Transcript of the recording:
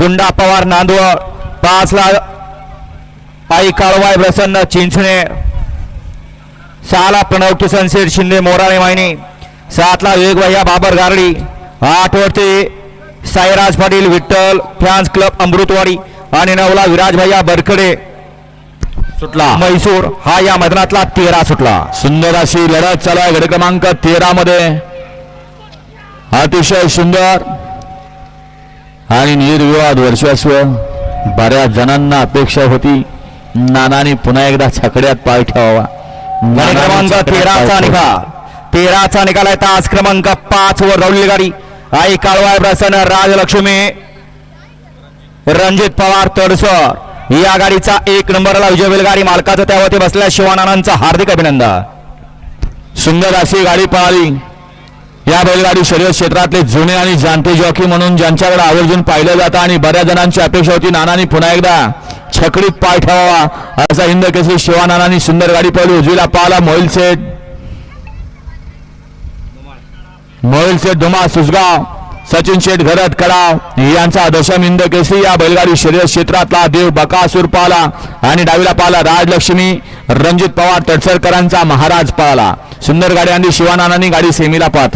गुंडा पवार नांदवड पाचला आई काळवाय प्रसन्न चिंचणे सहाला प्रणव किसन शेठ शिंदे मोराळे मायनी सातला वेगवह्या बाबर गारडी आठ वरती साईराज पाटील विठ्ठल फॅन्स क्लब अमृतवाडी आणि नवला विराज भैया बरकडे सुटला. म्हैसूर हा या मैदानातला तेरा सुटला. सुंदर अशी लढत चालू आहे गड क्रमांक तेरा मध्ये अतिशय सुंदर. आणि निर्विवाद वर्चस्व बऱ्याच जणांना अपेक्षा होती नानाने पुन्हा एकदा छकड्यात पाय ठेवावा. गाडी क्रमांक तेराचा. निकाल तेराचा निकाल आहे तास क्रमांक पाच वर रवलेली गाडी आई काळवाय प्रसन्न राजलक्ष्मी. रणजित पवार तडसर या गाडीचा एक नंबरला विजय बैलगाडी मालकाचं त्यावरती बसल्या शिवानानांचं हार्दिक अभिनंदन. सुंदर अशी गाडी पळाली. या बैलगाडी शर्यत क्षेत्रातले जुने आणि जाणते जॉकी म्हणून ज्यांच्याकडे आवर्जून पाहिलं जातं आणि बऱ्याच जणांची अपेक्षा होती नानानी पुन्हा एकदा छकडीत पाय ठेवावा. असा हिंद केसरी शिवानानांनी सुंदर गाडी पळली उजवीला पाहला मोहिल सेठ. मोहिल सेठ धुमा सुसगाव सचिन शेठ घरत कडाव यांचा दशम हिंद केसरी या बैलगाडी शर्यत क्षेत्रातला देव बकासूर पाहला आणि डावीला पाहला राजलक्ष्मी रणजित पवार तडसरकरांचा महाराज पाहला सुंदर गाडी आणि शिवानानांनी गाडी सेमीला पाहत.